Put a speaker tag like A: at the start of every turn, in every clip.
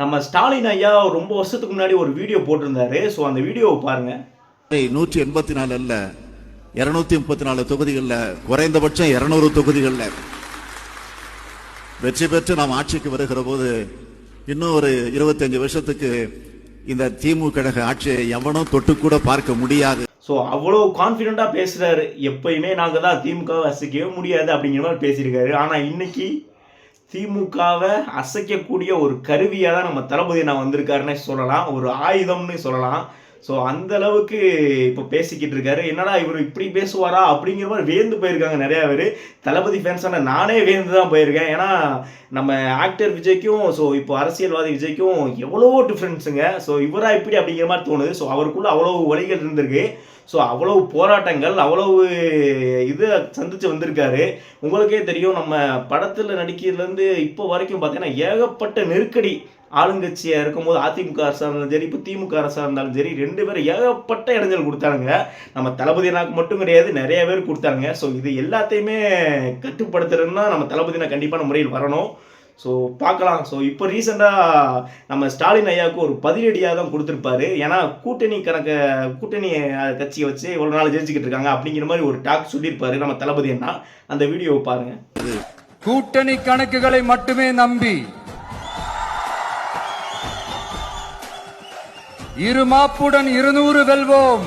A: நம்ம ஸ்டாலின் ஐயா ரொம்ப வருஷத்துக்கு முன்னாடி ஒரு வீடியோ போட்டிருந்தாரு. ஸோ அந்த வீடியோவை பாருங்க.
B: நூற்றி எண்பத்தி நாலு அல்ல இருநூத்தி முப்பத்தி நாலு தொகுதிகளில் குறைந்தபட்சம் இருநூறு தொகுதிகளில் வெற்றி பெற்று நாம் ஆட்சிக்கு வருகிற போது இன்னும் ஒரு இருபத்தஞ்சு வருஷத்துக்கு இந்த திமுக கழக ஆட்சியை எவனும் தொட்டு கூட பார்க்க முடியாது.
A: ஸோ அவ்வளோ கான்ஃபிடென்ட்டாக பேசுகிறாரு எப்பயுமே நாங்கள் தான் திமுகவை அசைக்கவே முடியாது அப்படிங்கிற மாதிரி பேசியிருக்காரு. ஆனால் இன்னைக்கு திமுகவை அசைக்கக்கூடிய ஒரு கருவியாக தான் நம்ம தளபதி நான் வந்திருக்காருன்னே சொல்லலாம். ஒரு ஆயுதம்னு சொல்லலாம். ஸோ அந்த அளவுக்கு இப்போ பேசிக்கிட்டு இருக்காரு. என்னடா இவர் இப்படி பேசுவாரா அப்படிங்கிற மாதிரி வேந்து போயிருக்காங்க நிறையா பேர். தளபதி ஃபேன்ஸான நானே வேந்து தான் போயிருக்கேன். ஏன்னா நம்ம ஆக்டர் விஜய்க்கும் ஸோ இப்போ அரசியல்வாதி விஜய்க்கும் எவ்வளவோ டிஃப்ரென்ஸுங்க ஸோ இவரா இப்படி அப்படிங்கிற மாதிரி தோணுது. ஸோ அவருக்குள்ள அவ்வளோ வழிகள் இருந்திருக்கு. ஸோ அவ்வளவு போராட்டங்கள் அவ்வளவு இது சந்திச்சு வந்திருக்காரு. உங்களுக்கே தெரியும் நம்ம படத்தில் நடிக்கிறதுலேருந்து இப்போ வரைக்கும் பார்த்தீங்கன்னா ஏகப்பட்ட நெருக்கடி ஆளுங்கட்சியாக இருக்கும்போது அதிமுக அரசாக இருந்தாலும் சரி இப்போ திமுக அரசாக இருந்தாலும் சரி ரெண்டு பேரும் ஏகப்பட்ட இடைஞ்சல் கொடுத்தாங்க நம்ம தளபதினாக்கு மட்டும் கிடையாது நிறைய பேர் கொடுத்தாங்க ஸோ இது எல்லாத்தையுமே கட்டுப்படுத்துறதுன்னா நம்ம தளபதினா கண்டிப்பான முறையில் வரணும். ஸோ பார்க்கலாம். ஸோ இப்போ ரீசெண்டாக நம்ம ஸ்டாலின் ஐயாவுக்கு ஒரு பதிலடியாக தான் கொடுத்துருப்பாரு. ஏன்னா கூட்டணி கணக்க கூட்டணி கட்சியை வச்சு இவ்வளோ நாள் ஜெயிச்சுக்கிட்டு இருக்காங்க அப்படிங்கிற மாதிரி ஒரு டாக் சொல்லியிருப்பாரு நம்ம தளபதி அண்ணா. அந்த வீடியோவை பாருங்க.
C: கூட்டணி கணக்குகளை மட்டுமே நம்பி இரு மாப்புடன் இருநூறு வெல்வோம்.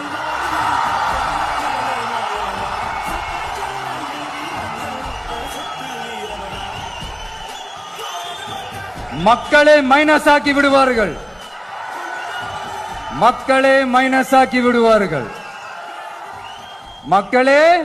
C: மக்களை மைனஸ் ஆக்கி விடுவார்கள். மக்களை மைனஸ் ஆக்கி விடுவார்கள். மக்களே